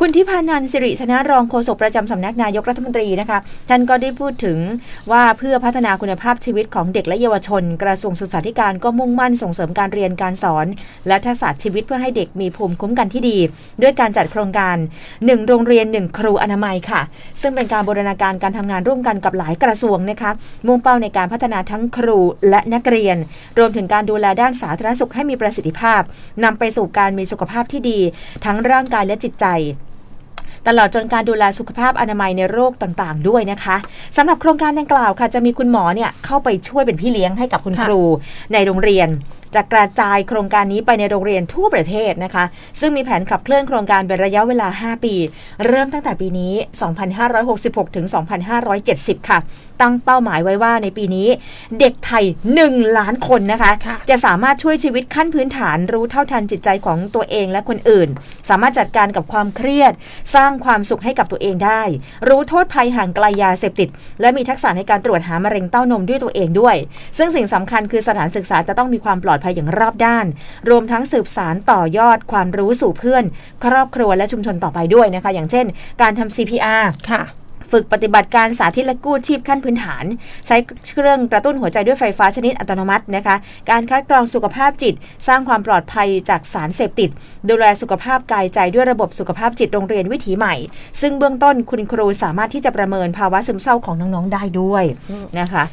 คุณทิพานันสิริชนะรองโฆษกประจำสำนักนายกรัฐมนตรีนะคะ ท่านก็ได้พูดถึงว่าเพื่อพัฒนาคุณภาพชีวิตของเด็กและเยาวชน กระทรวงศึกษาธิการก็มุ่งมั่นส่งเสริมการเรียนการสอน และทักษะชีวิตเพื่อให้เด็กมีภูมิคุ้มกันที่ดี ด้วยการจัดโครงการ 1 โรงเรียน 1 ครูอนามัยค่ะ ซึ่งเป็นการบูรณาการการทำงานร่วมกันกับหลายกระทรวงนะคะ มุ่งเป้าในการพัฒนาทั้งครูและนักเรียน รวมถึงการดูแลด้านสาธารณสุขให้มีประสิทธิภาพนำไปสู่การมีสุขภาพที่ดี ทั้งร่างกายและจิตใจ ตลอดจนการดูแลสุขภาพอนามัยในโรคต่างๆ ด้วยนะคะสำหรับโครงการดังกล่าวค่ะจะมีคุณหมอเนี่ยเข้าไปช่วยเป็นพี่เลี้ยงให้กับคุณค่ะครูในโรงเรียน จะกระจายโครงการนี้ไปในโรงเรียนทั่วประเทศนะคะ ซึ่งมีแผนขับเคลื่อนโครงการเป็นระยะเวลา 5 ปี เริ่มตั้งแต่ปีนี้ 2566 ถึง 2570 ค่ะ ตั้งเป้าหมายไว้ว่าในปีนี้ เด็กไทย 1 ล้านคนนะคะค่ะจะสามารถช่วยชีวิตขั้นพื้นฐานรู้เท่าทันจิตใจของตัวเองและคนอื่น สามารถจัดการกับความเครียด สร้างความสุขให้กับตัวเองได้ รู้โทษภัยห่างไกลยาเสพติด และมีทักษะในการตรวจหามะเร็งเต้านมด้วยตัวเองด้วย ซึ่งสิ่งสำคัญคือสถานศึกษาจะต้องมีความปลอดภัยอย่างรอบด้าน รวมทั้งสืบสารต่อยอดความรู้สู่เพื่อน ครอบครัวและชุมชนต่อไปด้วยนะคะ อย่างเช่น การทำ CPR ค่ะฝึกปฏิบัติการสาธิตและกู้ชีพขั้นพื้นฐาน ใช้เครื่องกระตุ้นหัวใจด้วยไฟฟ้าชนิดอัตโนมัตินะคะ การคัดกรองสุขภาพจิต สร้างความปลอดภัยจากสารเสพติด ดูแลสุขภาพกายใจด้วยระบบสุขภาพจิตโรงเรียนวิถีใหม่ ซึ่งเบื้องต้นคุณครูสามารถที่จะประเมินภาวะซึมเศร้าของน้องๆได้ด้วยนะคะ